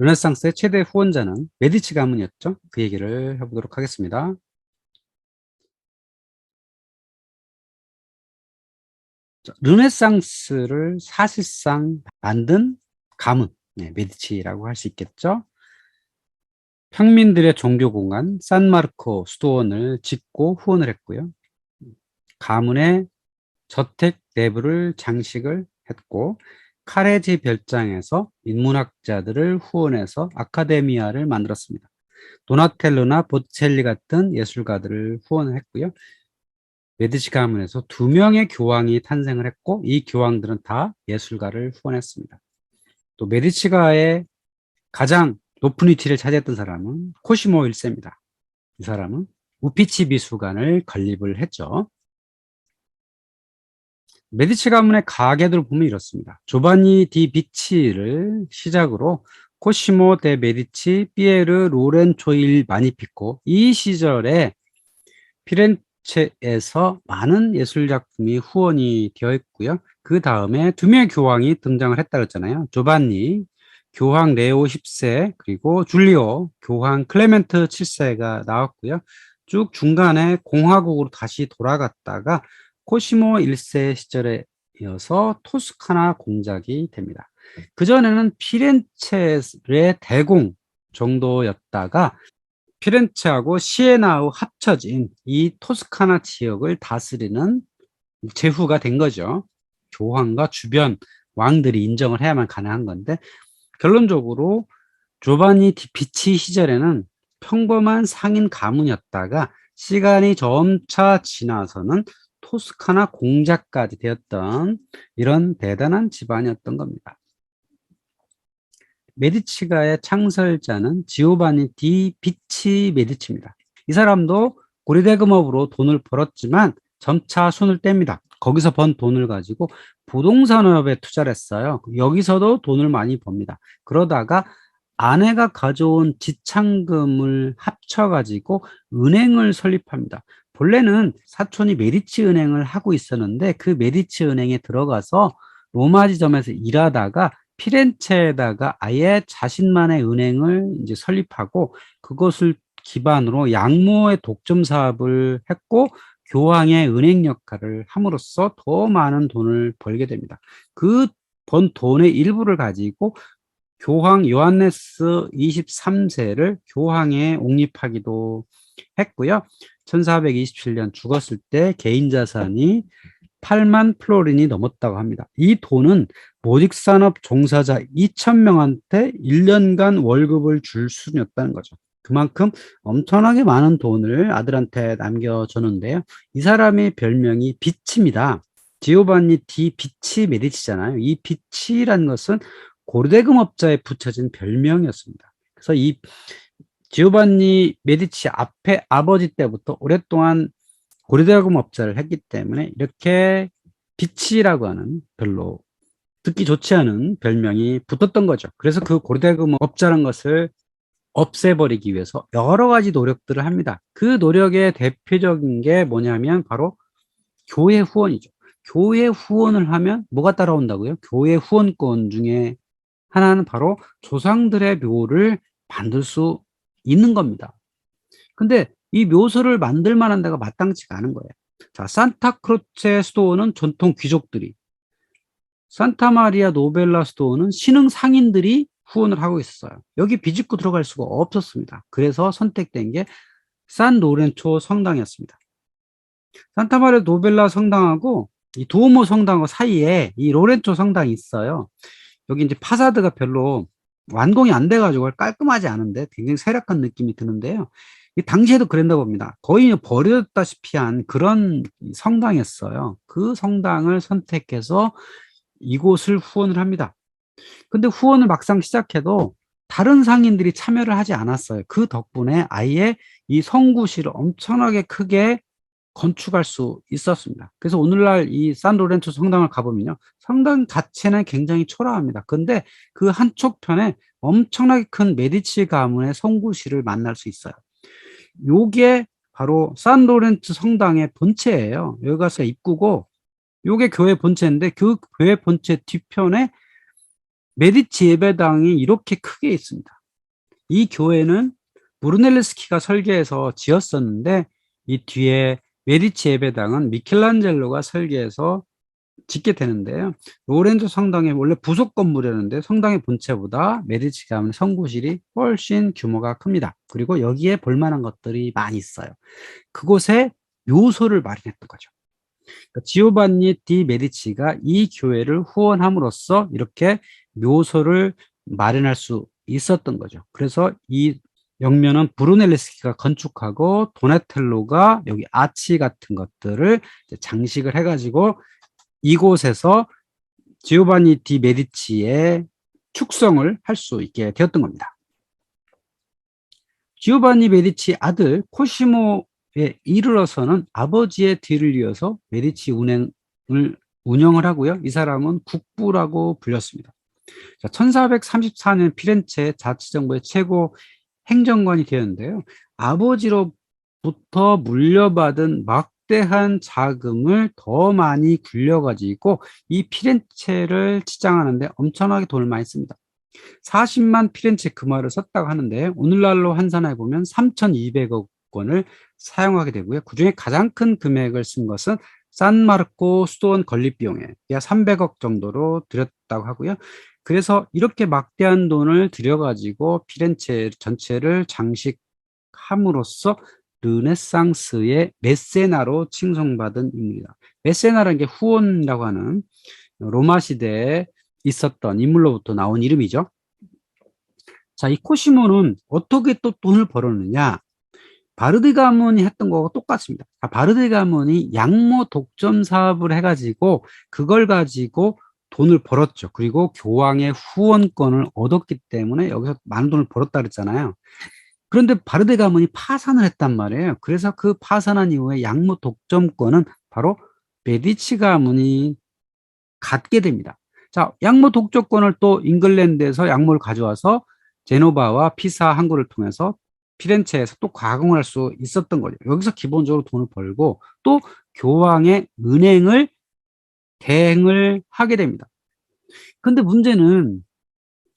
르네상스의 최대 후원자는 메디치 가문이었죠. 그 얘기를 해보도록 하겠습니다. 자, 르네상스를 사실상 만든 가문, 네, 메디치라고 할 수 있겠죠. 평민들의 종교 공간 산마르코 수도원을 짓고 후원을 했고요. 가문의 저택 내부를 장식을 했고 카레지 별장에서 인문학자들을 후원해서 아카데미아를 만들었습니다. 도나텔로나 보첼리 같은 예술가들을 후원했고요. 메디치 가문에서 두 명의 교황이 탄생을 했고 이 교황들은 다 예술가를 후원했습니다. 또 메디치가의 가장 높은 위치를 차지했던 사람은 코시모 1세입니다. 이 사람은 우피치 미술관을 건립을 했죠. 메디치 가문의 가계들을 보면 이렇습니다. 조바니 디 비치를 시작으로 코시모 데 메디치, 피에르 로렌초 일 마니피코 이 시절에 피렌체에서 많은 예술 작품이 후원이 되어 있고요. 그 다음에 두 명의 교황이 등장을 했다 그랬잖아요. 조바니 교황 레오 10세 그리고 줄리오 교황 클레멘트 7세가 나왔고요. 쭉 중간에 공화국으로 다시 돌아갔다가 코시모 1세 시절에 이어서 토스카나 공작이 됩니다. 그전에는 피렌체의 대공 정도였다가 피렌체하고 시에나우 합쳐진 이 토스카나 지역을 다스리는 제후가 된 거죠. 교황과 주변 왕들이 인정을 해야만 가능한 건데 결론적으로 조바니 디피치 시절에는 평범한 상인 가문이었다가 시간이 점차 지나서는 토스카나 공작까지 되었던 이런 대단한 집안이었던 겁니다. 메디치가의 창설자는 지오바니 디 비치 메디치입니다. 이 사람도 고리대금업으로 돈을 벌었지만 점차 손을 뗍니다. 거기서 번 돈을 가지고 부동산업에 투자를 했어요. 여기서도 돈을 많이 법니다. 그러다가 아내가 가져온 지창금을 합쳐가지고 은행을 설립합니다. 본래는 사촌이 메디치 은행을 하고 있었는데 그 메디치 은행에 들어가서 로마 지점에서 일하다가 피렌체에다가 아예 자신만의 은행을 이제 설립하고 그것을 기반으로 양모의 독점 사업을 했고 교황의 은행 역할을 함으로써 더 많은 돈을 벌게 됩니다. 그 번 돈의 일부를 가지고 교황 요한네스 23세를 교황에 옹립하기도 했고요. 1427년 죽었을 때 개인 자산이 8만 플로린이 넘었다고 합니다. 이 돈은 모직산업 종사자 2,000명한테 1년간 월급을 줄 수였다는 거죠. 그만큼 엄청나게 많은 돈을 아들한테 남겨줬는데요. 이 사람의 별명이 비치입니다. 지오반니 디 비치 메디치잖아요. 이 비치라는 것은 고르대금업자에 붙여진 별명이었습니다. 그래서 이 지오반니 메디치 앞에 아버지 때부터 오랫동안 고리대금업자를 했기 때문에 이렇게 비치라고 하는 별로 듣기 좋지 않은 별명이 붙었던 거죠. 그래서 그 고리대금 업자라는 것을 없애버리기 위해서 여러 가지 노력들을 합니다. 그 노력의 대표적인 게 뭐냐면 바로 교회 후원이죠. 교회 후원을 하면 뭐가 따라온다고요? 교회 후원권 중에 하나는 바로 조상들의 묘를 만들 수 있는 겁니다. 근데 이 묘소를 만들 만한 데가 마땅치가 않은 거예요. 자, 산타크로체 스토어는 전통 귀족들이, 산타마리아 노벨라 스토어는 신흥 상인들이 후원을 하고 있었어요. 여기 비집고 들어갈 수가 없었습니다. 그래서 선택된 게 산 로렌초 성당이었습니다. 산타마리아 노벨라 성당하고 이 두오모 성당 사이에 이 로렌초 성당이 있어요. 여기 이제 파사드가 별로 완공이 안 돼가지고 깔끔하지 않은데 굉장히 세락한 느낌이 드는데요. 이 당시에도 그랬나 봅니다. 거의 버렸다시피 한 그런 성당이었어요. 그 성당을 선택해서 이곳을 후원을 합니다. 근데 후원을 막상 시작해도 다른 상인들이 참여를 하지 않았어요. 그 덕분에 아예 이 성구실을 엄청나게 크게 건축할 수 있었습니다. 그래서 오늘날 이 산로렌토 성당을 가보면요. 성당 자체는 굉장히 초라합니다. 근데 그 한쪽 편에 엄청나게 큰 메디치 가문의 성구실을 만날 수 있어요. 요게 바로 산로렌토 성당의 본체예요. 여기 가서 입구고 요게 교회 본체인데 그 교회 본체 뒤편에 메디치 예배당이 이렇게 크게 있습니다. 이 교회는 브루넬레스키가 설계해서 지었었는데 이 뒤에 메디치 예배당은 미켈란젤로가 설계해서 짓게 되는데요. 로렌조 성당의 원래 부속 건물이었는데 성당의 본체보다 메디치 가문 성구실이 훨씬 규모가 큽니다. 그리고 여기에 볼만한 것들이 많이 있어요. 그곳에 묘소를 마련했던 거죠. 그러니까 지오반니 디 메디치가 이 교회를 후원함으로써 이렇게 묘소를 마련할 수 있었던 거죠. 그래서 이 영면은 브루넬레스키가 건축하고 도나텔로가 여기 아치 같은 것들을 장식을 해가지고 이곳에서 지오바니 디 메디치의 축성을 할 수 있게 되었던 겁니다. 지오바니 메디치 아들 코시모에 이르러서는 아버지의 뒤를 이어서 메디치 운행을 운영을 하고요. 이 사람은 국부라고 불렸습니다. 자, 1434년 피렌체 자치정부의 최고 행정관이 되었는데요. 아버지로부터 물려받은 막 대한 자금을 더 많이 굴려가지고 이 피렌체를 치장하는데 엄청나게 돈을 많이 씁니다. 40만 피렌체 금화를 썼다고 하는데 오늘날로 환산해 보면 3,200억 원을 사용하게 되고요. 그 중에 가장 큰 금액을 쓴 것은 산마르코 수도원 건립 비용에 약 300억 정도로 들였다고 하고요. 그래서 이렇게 막대한 돈을 들여가지고 피렌체 전체를 장식함으로써 르네상스의 메세나로 칭송받은 인물이다. 메세나라는 게 후원이라고 하는 로마 시대에 있었던 인물로부터 나온 이름이죠. 자, 이 코시모는 어떻게 또 돈을 벌었느냐? 바르디 가문이 했던 거와 똑같습니다. 바르디 가문이 양모 독점 사업을 해가지고 그걸 가지고 돈을 벌었죠. 그리고 교황의 후원권을 얻었기 때문에 여기서 많은 돈을 벌었다 그랬잖아요. 그런데 바르데 가문이 파산을 했단 말이에요. 그래서 그 파산한 이후에 양모 독점권은 바로 메디치 가문이 갖게 됩니다. 자, 양모 독점권을 또 잉글랜드에서 양모를 가져와서 제노바와 피사 항구를 통해서 피렌체에서 또 가공할 수 있었던 거죠. 여기서 기본적으로 돈을 벌고 또 교황의 은행을 대행을 하게 됩니다. 근데 문제는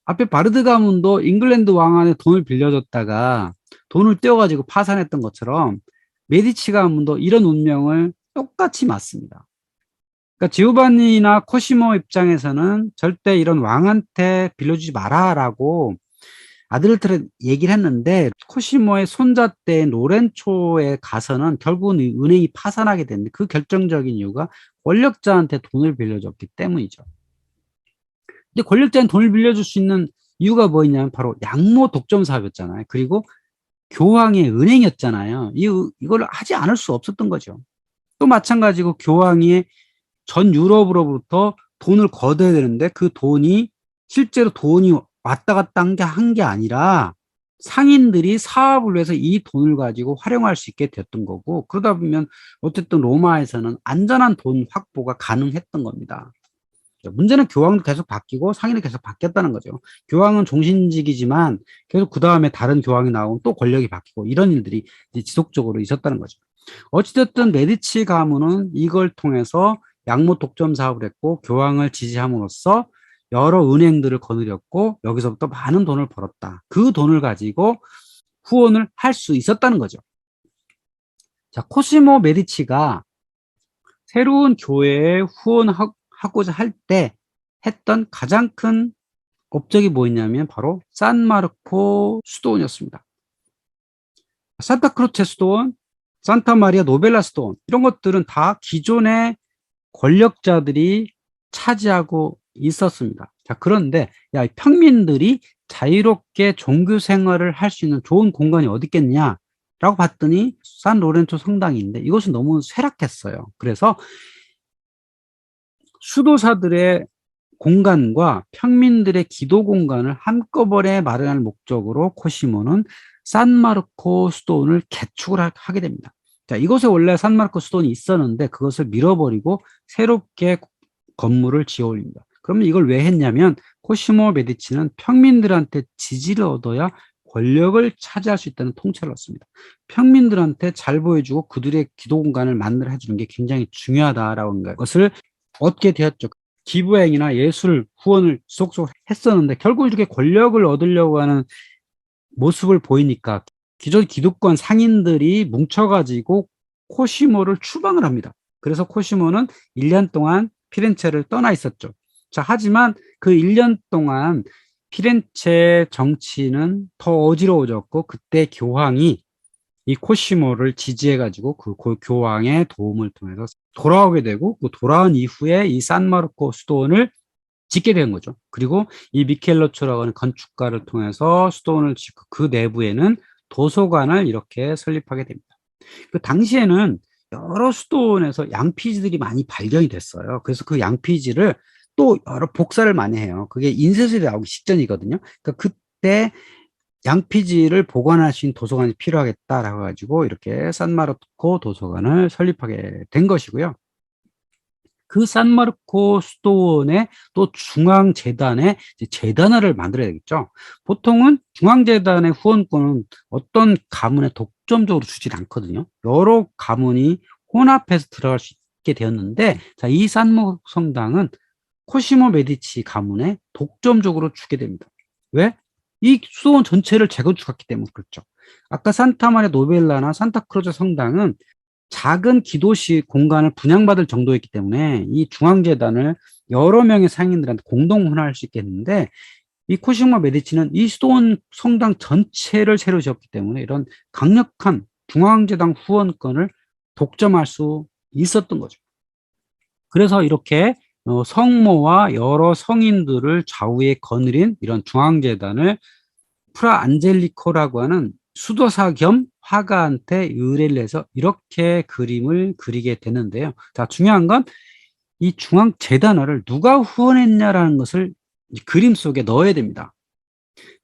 앞에 바르드 가문도 잉글랜드 왕한테 돈을 빌려줬다가 돈을 떼어가지고 파산했던 것처럼 메디치 가문도 이런 운명을 똑같이 맞습니다. 그러니까 지오바니나 코시모 입장에서는 절대 이런 왕한테 빌려주지 마라라고 아들한테 얘기를 했는데 코시모의 손자 때 로렌초에 가서는 결국은 은행이 파산하게 됐는데 그 결정적인 이유가 권력자한테 돈을 빌려줬기 때문이죠. 근데 권력자한테 돈을 빌려줄 수 있는 이유가 뭐였냐면 바로 양모 독점 사업이었잖아요. 그리고 교황의 은행이었잖아요. 이, 이걸 하지 않을 수 없었던 거죠. 또 마찬가지고 교황이 전 유럽으로부터 돈을 걷어야 되는데 그 돈이 실제로 돈이 왔다 갔다 한 게 한게 아니라 상인들이 사업을 위해서 이 돈을 가지고 활용할 수 있게 됐던 거고 그러다 보면 어쨌든 로마에서는 안전한 돈 확보가 가능했던 겁니다. 문제는 교황도 계속 바뀌고 상인은 계속 바뀌었다는 거죠. 교황은 종신직이지만 계속 그 다음에 다른 교황이 나오면 또 권력이 바뀌고 이런 일들이 지속적으로 있었다는 거죠. 어찌됐든 메디치 가문은 이걸 통해서 양모 독점 사업을 했고 교황을 지지함으로써 여러 은행들을 거느렸고 여기서부터 많은 돈을 벌었다. 그 돈을 가지고 후원을 할 수 있었다는 거죠. 자, 코시모 메디치가 새로운 교회에 후원 하고자 할 때 했던 가장 큰 업적이 뭐였냐면 바로 산마르코 수도원이었습니다. 산타크로체 수도원, 산타마리아 노벨라 수도원 이런 것들은 다 기존의 권력자들이 차지하고 있었습니다. 자, 그런데 야, 평민들이 자유롭게 종교 생활을 할 수 있는 좋은 공간이 어디 있겠냐? 라고 봤더니 산 로렌토 성당인데 이것은 너무 쇠락했어요. 그래서 수도사들의 공간과 평민들의 기도 공간을 한꺼번에 마련할 목적으로 코시모는 산마르코 수도원을 개축을 하게 됩니다. 자, 이곳에 원래 산마르코 수도원이 있었는데 그것을 밀어버리고 새롭게 건물을 지어 올립니다. 그러면 이걸 왜 했냐면 코시모 메디치는 평민들한테 지지를 얻어야 권력을 차지할 수 있다는 통찰을 얻습니다. 평민들한테 잘 보여주고 그들의 기도 공간을 만들어 해주는 게 굉장히 중요하다라는 것을 얻게 되었죠. 기부행위나 예술 후원을 지속적으로 했었는데 결국 이렇게 권력을 얻으려고 하는 모습을 보이니까 기존 기득권 상인들이 뭉쳐가지고 코시모를 추방을 합니다. 그래서 코시모는 1년 동안 피렌체를 떠나 있었죠. 자, 하지만 그 1년 동안 피렌체 정치는 더 어지러워졌고 그때 교황이 이 코시모를 지지해가지고 그 교황의 도움을 통해서 돌아오게 되고 그 돌아온 이후에 이 산마르코 수도원을 짓게 된 거죠. 그리고 이 미켈로초라고 하는 건축가를 통해서 수도원을 짓고 그 내부에는 도서관을 이렇게 설립하게 됩니다. 그 당시에는 여러 수도원에서 양피지들이 많이 발견이 됐어요. 그래서 그 양피지를 또 여러 복사를 많이 해요. 그게 인쇄술이 나오기 직전이거든요. 그러니까 그때 양피지를 보관할 수 있는 도서관이 필요하겠다라고 가지고 이렇게 산마르코 도서관을 설립하게 된 것이고요. 그 산마르코 수도원의 또 중앙재단에 재단화를 만들어야 되겠죠. 보통은 중앙재단의 후원권은 어떤 가문에 독점적으로 주질 않거든요. 여러 가문이 혼합해서 들어갈 수 있게 되었는데, 자, 이 산모 성당은 코시모 메디치 가문에 독점적으로 주게 됩니다. 왜? 이 수도원 전체를 재건축했기 때문에 그렇죠. 아까 산타마리아 노벨라나 산타크루즈 성당은 작은 기도시 공간을 분양받을 정도였기 때문에 이 중앙재단을 여러 명의 상인들한테 공동 운영할 수 있겠는데 이 코시모 메디치는 이 수도원 성당 전체를 새로 지었기 때문에 이런 강력한 중앙재단 후원권을 독점할 수 있었던 거죠. 그래서 이렇게 어, 성모와 여러 성인들을 좌우에 거느린 이런 중앙재단을 프라 안젤리코라고 하는 수도사 겸 화가한테 의뢰를 해서 이렇게 그림을 그리게 되는데요. 자, 중요한 건 이 중앙 재단화를 누가 후원했냐라는 것을 그림 속에 넣어야 됩니다.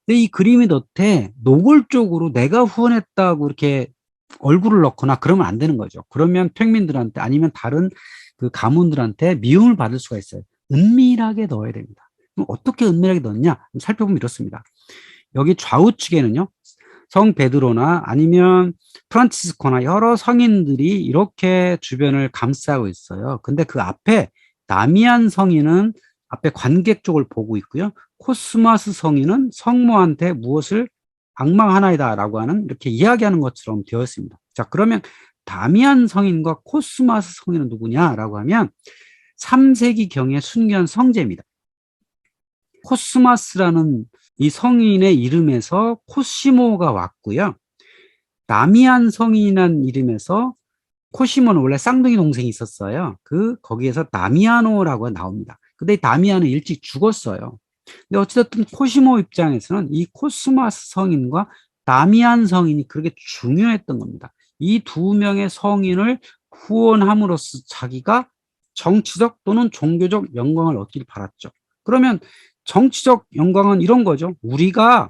근데 이 그림이 넣되 노골적으로 내가 후원했다고 이렇게 얼굴을 넣거나 그러면 안 되는 거죠. 그러면 평민들한테 아니면 다른 그 가문들한테 미움을 받을 수가 있어요. 은밀하게 넣어야 됩니다. 그럼 어떻게 은밀하게 넣냐? 살펴보면 이렇습니다. 여기 좌우측에는요. 성 베드로나 아니면 프란치스코나 여러 성인들이 이렇게 주변을 감싸고 있어요. 근데 그 앞에 나미안 성인은 앞에 관객 쪽을 보고 있고요. 코스마스 성인은 성모한테 무엇을 악망 하나이다라고 하는 이렇게 이야기하는 것처럼 되어 있습니다. 자, 그러면 다미안 성인과 코스마스 성인은 누구냐라고 하면 3세기 경의 순교한 성제입니다. 코스마스라는 이 성인의 이름에서 코시모가 왔고요. 나미안 성인이라는 이름에서 코시모는 원래 쌍둥이 동생이 있었어요. 그 거기에서 나미아노라고 나옵니다. 근데 나미아는 일찍 죽었어요. 근데 어찌됐든 코시모 입장에서는 이 코스마스 성인과 나미안 성인이 그렇게 중요했던 겁니다. 이 두 명의 성인을 후원함으로써 자기가 정치적 또는 종교적 영광을 얻길 바랐죠. 그러면 정치적 영광은 이런 거죠. 우리가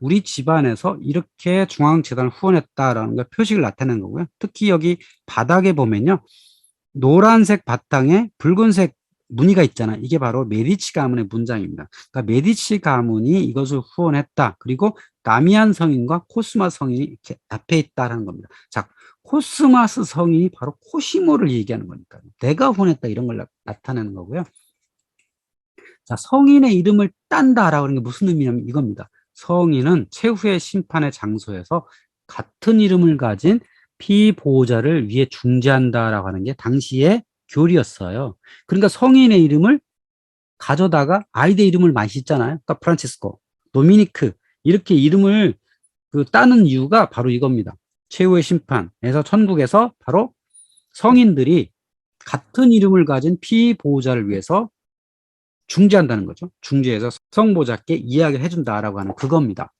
우리 집안에서 이렇게 중앙재단을 후원했다라는 걸 표식을 나타내는 거고요. 특히 여기 바닥에 보면요. 노란색 바탕에 붉은색 무늬가 있잖아. 이게 바로 메디치 가문의 문장입니다. 그러니까 메디치 가문이 이것을 후원했다. 그리고 나미안 성인과 코스마 성인이 이렇게 앞에 있다라는 겁니다. 자, 코스마스 성인이 바로 코시모를 얘기하는 거니까요. 내가 후원했다 이런 걸 나, 타내는 거고요. 자, 성인의 이름을 딴다라고 하는 게 무슨 의미냐면 이겁니다. 성인은 최후의 심판의 장소에서 같은 이름을 가진 피보호자를 위해 중재한다라고 하는 게 당시의 교리였어요. 그러니까 성인의 이름을 가져다가 아이들 이름을 많이 잖아요 그러니까 프란치스코, 도미니크 이렇게 이름을 그 따는 이유가 바로 이겁니다. 최후의 심판에서 천국에서 바로 성인들이 같은 이름을 가진 피보호자를 위해서 중재한다는 거죠. 중재해서 성보자께 이야기를 해준다라고 하는 그겁니다.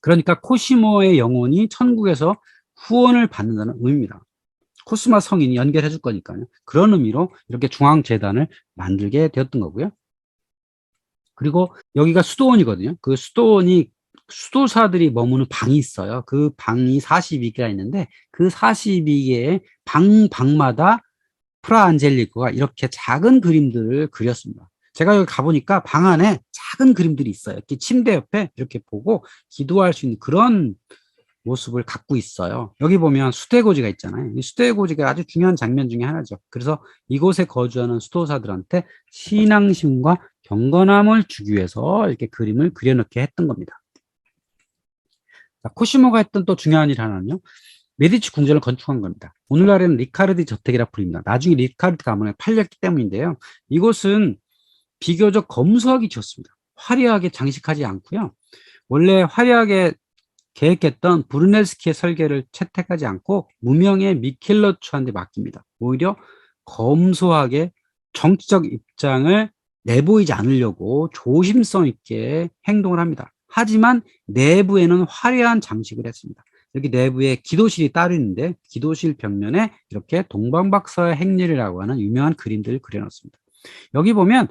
그러니까 코시모의 영혼이 천국에서 후원을 받는다는 의미입니다. 코스마 성인이 연결해 줄 거니까요. 그런 의미로 이렇게 중앙재단을 만들게 되었던 거고요. 그리고 여기가 수도원이거든요. 그 수도원이 수도사들이 머무는 방이 있어요. 그 방이 42개가 있는데 그 42개의 방, 방마다 프라 안젤리코가 이렇게 작은 그림들을 그렸습니다. 제가 여기 가보니까 방 안에 작은 그림들이 있어요. 이렇게 침대 옆에 이렇게 보고 기도할 수 있는 그런 모습을 갖고 있어요. 여기 보면 수대고지가 있잖아요. 이 수대고지가 아주 중요한 장면 중에 하나죠. 그래서 이곳에 거주하는 수도사들한테 신앙심과 경건함을 주기 위해서 이렇게 그림을 그려놓게 했던 겁니다. 자, 코시모가 했던 또 중요한 일 하나는요. 메디치 궁전을 건축한 겁니다. 오늘날에는 리카르디 저택이라 불립니다. 나중에 리카르디 가문에 팔렸기 때문인데요. 이곳은 비교적 검소하게 지었습니다. 화려하게 장식하지 않고요. 원래 화려하게 계획했던 브루넬스키의 설계를 채택하지 않고 무명의 미켈러츠한테 맡깁니다. 오히려 검소하게 정치적 입장을 내보이지 않으려고 조심성 있게 행동을 합니다. 하지만 내부에는 화려한 장식을 했습니다. 여기 내부에 기도실이 따로 있는데 기도실 벽면에 이렇게 동방박사의 행렬이라고 하는 유명한 그림들을 그려놨습니다. 여기 보면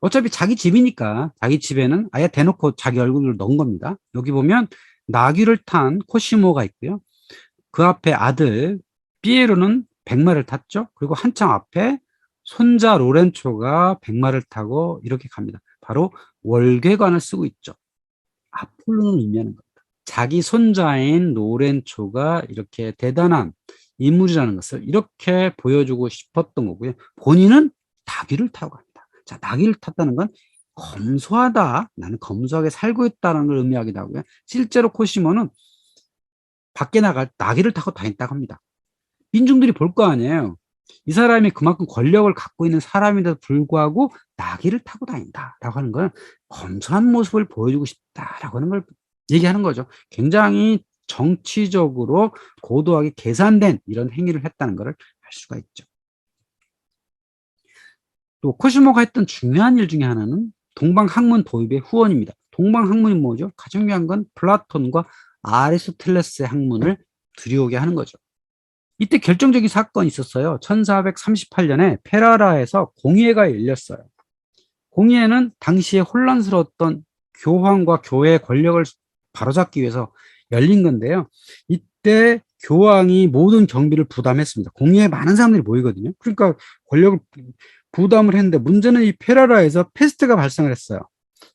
어차피 자기 집이니까 자기 집에는 아예 대놓고 자기 얼굴을 넣은 겁니다. 여기 보면 나귀를 탄 코시모가 있고요. 그 앞에 아들 피에로는 백마를 탔죠. 그리고 한참 앞에 손자 로렌초가 백마를 타고 이렇게 갑니다. 바로 월계관을 쓰고 있죠. 아폴로를 의미하는 겁니다. 자기 손자인 로렌초가 이렇게 대단한 인물이라는 것을 이렇게 보여주고 싶었던 거고요. 본인은 나귀를 타고 갑니다. 자, 나귀를 탔다는 건 검소하다. 나는 검소하게 살고 있다는 걸 의미하기도 하고요. 실제로 코시모는 밖에 나갈 나귀를 타고 다녔다고 합니다. 민중들이 볼 거 아니에요. 이 사람이 그만큼 권력을 갖고 있는 사람인데도 불구하고 나귀를 타고 다닌다라고 하는 건 검소한 모습을 보여주고 싶다라고 하는 걸 얘기하는 거죠. 굉장히 정치적으로 고도하게 계산된 이런 행위를 했다는 것을 알 수가 있죠. 또 코시모가 했던 중요한 일 중에 하나는 동방학문 도입의 후원입니다. 동방학문이 뭐죠? 가장 중요한 건 플라톤과 아리스토텔레스의 학문을 들여오게 하는 거죠. 이때 결정적인 사건이 있었어요. 1438년에 페라라에서 공예가 열렸어요. 공예는 당시에 혼란스러웠던 교황과 교회의 권력을 바로잡기 위해서 열린 건데요. 이때 교황이 모든 경비를 부담했습니다. 공예에 많은 사람들이 모이거든요. 그러니까 권력을 부담을 했는데 문제는 이 페라라에서 페스트가 발생을 했어요.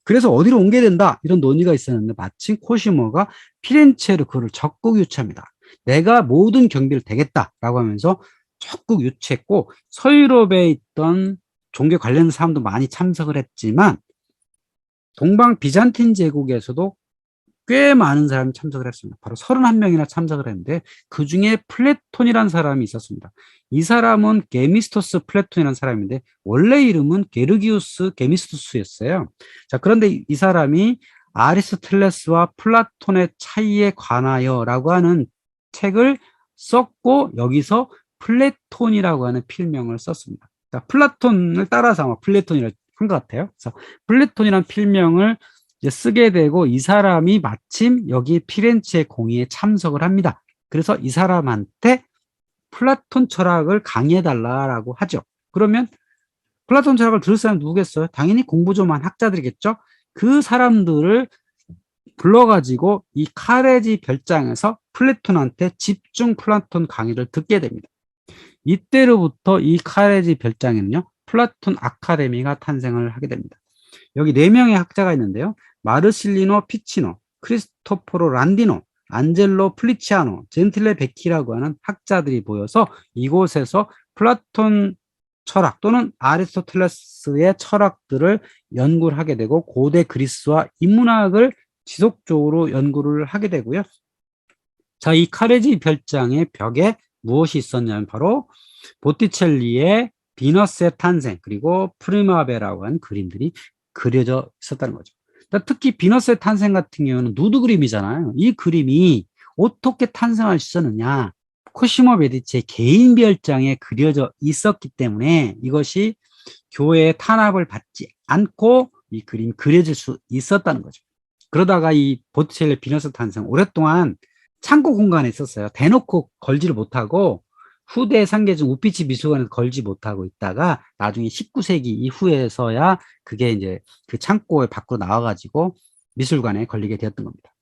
그래서 어디로 옮겨야 된다 이런 논의가 있었는데 마침 코시모가 피렌체로 그를 적극 유치합니다. 내가 모든 경비를 대겠다라고 하면서 적극 유치했고 서유럽에 있던 종교 관련 사람도 많이 참석을 했지만 동방 비잔틴 제국에서도 꽤 많은 사람이 참석을 했습니다. 바로 31명이나 참석을 했는데 그 중에 플레톤이라는 사람이 있었습니다. 이 사람은 게미스토스 플레톤이라는 사람인데 원래 이름은 게르기우스 게미스토스였어요. 자, 그런데 이 사람이 아리스토텔레스와 플라톤의 차이에 관하여라고 하는 책을 썼고 여기서 플레톤이라고 하는 필명을 썼습니다. 자, 플라톤을 따라서 아마 플레톤이라고 한 것 같아요. 그래서 플레톤이라는 필명을 쓰게 되고 이 사람이 마침 여기 피렌체 공의에 참석을 합니다. 그래서 이 사람한테 플라톤 철학을 강의해달라고 하죠. 그러면 플라톤 철학을 들을 사람 누구겠어요? 당연히 공부 좀 한 학자들이겠죠? 그 사람들을 불러가지고 이 카레지 별장에서 플라톤한테 집중 플라톤 강의를 듣게 됩니다. 이때로부터 이 카레지 별장에는요, 플라톤 아카데미가 탄생을 하게 됩니다. 여기 네 명의 학자가 있는데요. 마르실리노 피치노, 크리스토포로 란디노, 안젤로 플리치아노, 젠틀레 베키라고 하는 학자들이 모여서 이곳에서 플라톤 철학 또는 아리스토텔레스의 철학들을 연구를 하게 되고 고대 그리스와 인문학을 지속적으로 연구를 하게 되고요. 자, 이 카레지 별장의 벽에 무엇이 있었냐면 바로 보티첼리의 비너스의 탄생 그리고 프리마베라고 하는 그림들이 그려져 있었다는 거죠. 특히 비너스의 탄생 같은 경우는 누드 그림이잖아요. 이 그림이 어떻게 탄생할 수 있었느냐. 코시모 메디치의 개인 별장에 그려져 있었기 때문에 이것이 교회의 탄압을 받지 않고 이 그림이 그려질 수 있었다는 거죠. 그러다가 이 보티첼리 비너스 탄생 오랫동안 창고 공간에 있었어요. 대놓고 걸지를 못하고 후대 상계 중 우피치 미술관에서 걸지 못하고 있다가 나중에 19세기 이후에서야 그게 이제 그 창고에 밖으로 나와가지고 미술관에 걸리게 되었던 겁니다.